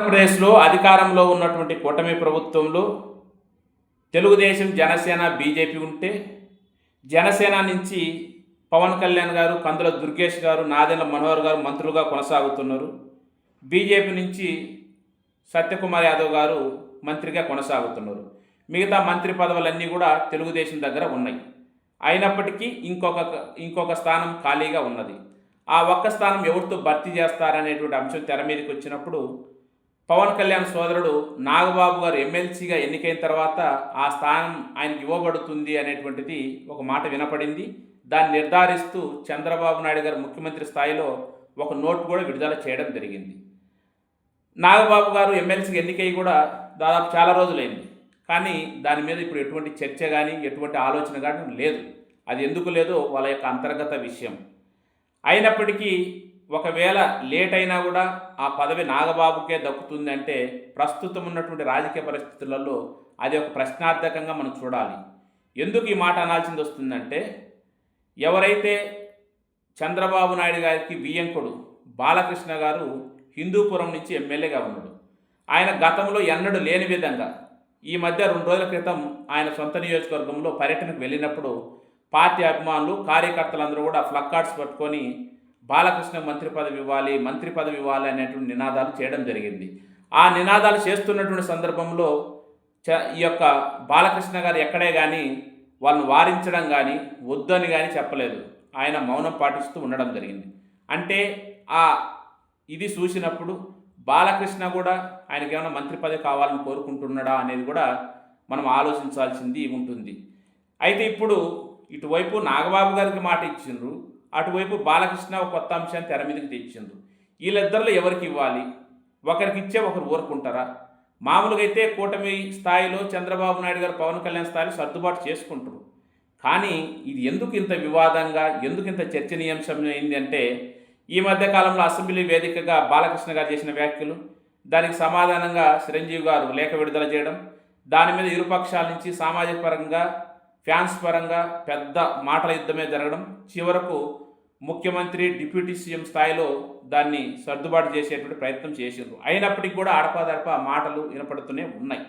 ఆంధ్రప్రదేశ్లో అధికారంలో ఉన్నటువంటి కూటమి ప్రభుత్వంలో తెలుగుదేశం జనసేన బీజేపీ ఉంటే జనసేన నుంచి పవన్ కళ్యాణ్ గారు కందుల దుర్గేష్ గారు నాదెండ్ల మనోహర్ గారు మంత్రులుగా కొనసాగుతున్నారు. బీజేపీ నుంచి సత్యకుమార్ యాదవ్ గారు మంత్రిగా కొనసాగుతున్నారు. మిగతా మంత్రి పదవులన్నీ కూడా తెలుగుదేశం దగ్గర ఉన్నాయి. అయినప్పటికీ ఇంకొక ఇంకొక స్థానం ఖాళీగా ఉన్నది. ఆ ఒక్క స్థానం ఎవరితో భర్తీ చేస్తారనేటువంటి అంశం తెర మీదకి వచ్చినప్పుడు పవన్ కళ్యాణ్ సోదరుడు నాగబాబు గారు ఎమ్మెల్సీగా ఎన్నికైన తర్వాత ఆ స్థానం ఆయనకి ఇవ్వబడుతుంది అనేటువంటిది ఒక మాట వినపడింది. దాన్ని నిర్ధారిస్తూ చంద్రబాబు నాయుడు గారు ముఖ్యమంత్రి స్థాయిలో ఒక నోట్ కూడా విడుదల చేయడం జరిగింది. నాగబాబు గారు ఎమ్మెల్సీకి ఎన్నికై కూడా దాదాపు చాలా రోజులైంది. కానీ దాని మీద ఇప్పుడు ఎటువంటి చర్చ కానీ ఎటువంటి ఆలోచన కానీ లేదు. అది ఎందుకు లేదో వాళ్ళ యొక్క అంతర్గత విషయం. అయినప్పటికీ ఒకవేళ లేట్ అయినా కూడా ఆ పదవి నాగబాబుకే దక్కుతుంది అంటే ప్రస్తుతం ఉన్నటువంటి రాజకీయ పరిస్థితులలో అది ఒక ప్రశ్నార్థకంగా మనం చూడాలి. ఎందుకు ఈ మాట అనాల్సింది వస్తుందంటే ఎవరైతే చంద్రబాబు నాయుడు గారికి వియ్యంకుడు బాలకృష్ణ గారు హిందూపురం నుంచి ఎమ్మెల్యేగా ఉన్నాడు. ఆయన గతంలో ఎన్నడూ లేని విధంగా ఈ మధ్య రెండు రోజుల క్రితం ఆయన సొంత నియోజకవర్గంలో పర్యటనకు వెళ్ళినప్పుడు పార్టీ అభిమానులు కార్యకర్తలందరూ కూడా ఫ్లక్కార్డ్స్ పట్టుకొని బాలకృష్ణ మంత్రి పదవి ఇవ్వాలి మంత్రి పదవి ఇవ్వాలి అనేటువంటి నినాదాలు చేయడం జరిగింది. ఆ నినాదాలు చేస్తున్నటువంటి సందర్భంలో చ ఈ యొక్క బాలకృష్ణ గారు ఎక్కడే కానీ వాళ్ళని వారించడం కానీ వద్దని కానీ చెప్పలేదు. ఆయన మౌనం పాటిస్తూ ఉండడం జరిగింది. అంటే ఆ ఇది చూసినప్పుడు బాలకృష్ణ కూడా ఆయనకి ఏమైనా మంత్రి పదవి కావాలని కోరుకుంటున్నాడా అనేది కూడా మనం ఆలోచించాల్సింది ఉంటుంది. అయితే ఇప్పుడు ఇటువైపు నాగబాబు గారికి మాట ఇచ్చిండ్రు. అటువైపు బాలకృష్ణ ఒక కొత్త అంశాన్ని తెర మీదకి తెచ్చిండ్రు వీళ్ళిద్దరిలో ఎవరికి ఇవ్వాలి? ఒకరికి ఇచ్చే ఒకరు ఊరుకుంటారా? మామూలుగా అయితే కూటమి స్థాయిలో చంద్రబాబు నాయుడు గారు పవన్ కళ్యాణ్ స్థాయిలో సర్దుబాటు చేసుకుంటారు. కానీ ఇది ఎందుకు ఇంత వివాదంగా ఎందుకు ఇంత చర్చనీయాంశం అయింది అంటే ఈ మధ్య కాలంలో అసెంబ్లీ వేదికగా బాలకృష్ణ గారు చేసిన వ్యాఖ్యలు దానికి సమాధానంగా చిరంజీవి గారు లేఖ విడుదల చేయడం దాని మీద ఇరుపక్షాల నుంచి సామాజిక పరంగా ఫ్యాన్స్ పరంగా పెద్ద మాటల యుద్ధమే జరగడం చివరకు ముఖ్యమంత్రి డిప్యూటీ సీఎం స్థాయిలో దాన్ని సర్దుబాటు చేసేటువంటి ప్రయత్నం చేసిండ్రు. అయినప్పటికీ కూడా అడపాదడప మాటలు వినపడుతూనే ఉన్నాయి.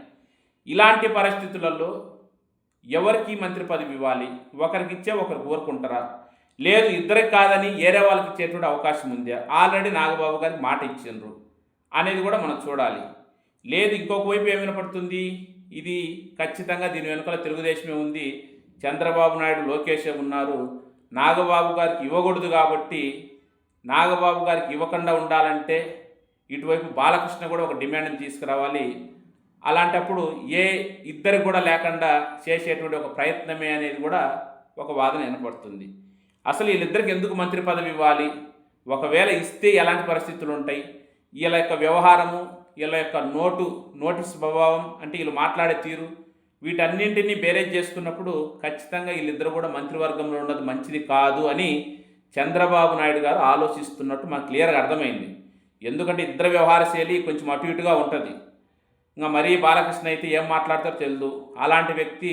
ఇలాంటి పరిస్థితులలో ఎవరికి మంత్రి పదవి ఇవ్వాలి? ఒకరికి ఇచ్చే ఒకరు కోరుకుంటారా లేదు ఇద్దరికి కాదని ఏరే వాళ్ళకి ఇచ్చేటువంటి అవకాశం ఉందా? ఆల్రెడీ నాగబాబు గారికి మాట ఇచ్చిండ్రు. అనేది కూడా మనం చూడాలి. లేదు ఇంకొక వైపు ఏమైనా పడుతుంది ఇది ఖచ్చితంగా దీని వెనుకల తెలుగుదేశమే ఉంది. చంద్రబాబు నాయుడు లోకేష్ ఉన్నారు. నాగబాబు గారికి ఇవ్వకూడదు కాబట్టి నాగబాబు గారికి ఇవ్వకుండా ఉండాలంటే ఇటువైపు బాలకృష్ణ కూడా ఒక డిమాండ్ని తీసుకురావాలి. అలాంటప్పుడు ఏ ఇద్దరికి కూడా లేకుండా చేసేటువంటి ఒక ప్రయత్నమే అనేది కూడా ఒక వాదన వినపడుతుంది. అసలు వీళ్ళిద్దరికి ఎందుకు మంత్రి పదవి ఇవ్వాలి? ఒకవేళ ఇస్తే ఎలాంటి పరిస్థితులు ఉంటాయి? వీళ్ళ యొక్క వ్యవహారము వీళ్ళ యొక్క నోటు నోటు స్వభావం అంటే వీళ్ళు మాట్లాడే తీరు వీటన్నింటినీ బేరేజ్ చేసుకున్నప్పుడు ఖచ్చితంగా వీళ్ళిద్దరు కూడా మంత్రివర్గంలో ఉన్నది మంచిది కాదు అని చంద్రబాబు నాయుడు గారు ఆలోచిస్తున్నట్టు మనకు క్లియర్గా అర్థమైంది. ఎందుకంటే ఇద్దరు వ్యవహార శైలి కొంచెం అటు ఇటుగా ఉంటుంది. ఇంకా మరీ బాలకృష్ణ అయితే ఏం మాట్లాడతారో తెలియదు అలాంటి వ్యక్తి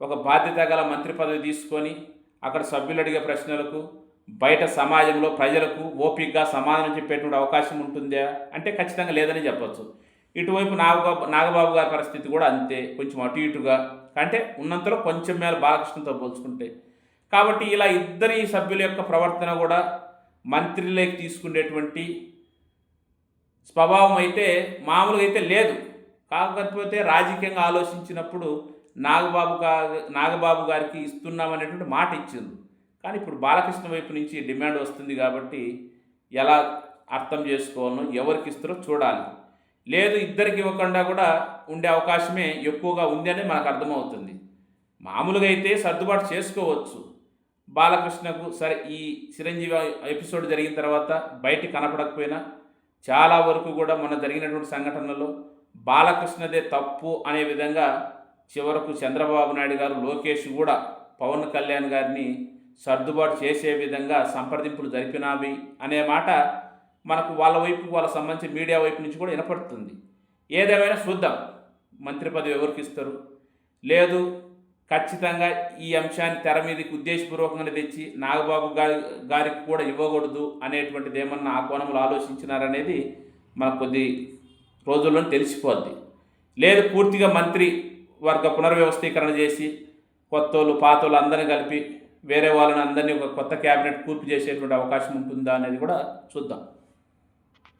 ఒక బాధ్యత గల మంత్రి పదవి తీసుకొని అక్కడ సభ్యులు అడిగే ప్రశ్నలకు బయట సమాజంలో ప్రజలకు ఓపికగా సమాధానం చెప్పేటువంటి అవకాశం ఉంటుందా? అంటే ఖచ్చితంగా లేదని చెప్పచ్చు. ఇటువైపు నాగబాబు నాగబాబు గారి పరిస్థితి కూడా అంతే. కొంచెం అటు ఇటుగా. అంటే ఉన్నంతలో కొంచెం మేర బాలకృష్ణతో పోల్చుకుంటే. కాబట్టి ఇలా ఇద్దరి సభ్యుల యొక్క ప్రవర్తన కూడా మంత్రిలోకి తీసుకునేటువంటి స్వభావం అయితే మామూలుగా అయితే లేదు. కాకపోతే రాజకీయంగా ఆలోచించినప్పుడు నాగబాబు గా నాగబాబు గారికి ఇస్తున్నామనేటువంటి మాట ఇచ్చింది. కానీ ఇప్పుడు బాలకృష్ణ వైపు నుంచి డిమాండ్ వస్తుంది కాబట్టి ఎలా అర్థం చేసుకోవాలనో ఎవరికి ఇస్తారో చూడాలి. లేదు ఇద్దరికి ఇవ్వకుండా కూడా ఉండే అవకాశమే ఎక్కువగా ఉంది అని మనకు అర్థమవుతుంది. మామూలుగా అయితే సర్దుబాటు చేసుకోవచ్చు. బాలకృష్ణకు సరే ఈ చిరంజీవి ఎపిసోడ్ జరిగిన తర్వాత బయట కనపడకపోయినా చాలా వరకు కూడా మన జరిగినటువంటి సంఘటనలో బాలకృష్ణదే తప్పు అనే విధంగా చివరకు చంద్రబాబు నాయుడు గారు లోకేష్ కూడా పవన్ కళ్యాణ్ గారిని సర్దుబాటు చేసే విధంగా సంప్రదింపులు జరిపినావి అనే మాట మనకు వాళ్ళ వైపు వాళ్ళ సంబంధించి మీడియా వైపు నుంచి కూడా వినపడుతుంది. ఏదేమైనా చూద్దాం. మంత్రి పదవి ఎవరికి ఇస్తారు? లేదు ఖచ్చితంగా ఈ అంశాన్ని తెర మీదకి ఉద్దేశపూర్వకంగా తెచ్చి నాగబాబు గారి గారికి కూడా ఇవ్వకూడదు అనేటువంటిది ఏమన్నా ఆ కోణంలో ఆలోచించినారనేది మనకు కొద్ది రోజుల్లో తెలిసిపోద్ది. లేదు పూర్తిగా మంత్రి వర్గ పునర్వ్యవస్థీకరణ చేసి కొత్తోళ్ళు పాతోళ్ళు అందరిని కలిపి వేరే వాళ్ళని అందరినీ ఒక కొత్త క్యాబినెట్ కూర్పు చేసేటువంటి అవకాశం ఉంటుందా అనేది కూడా చూద్దాం.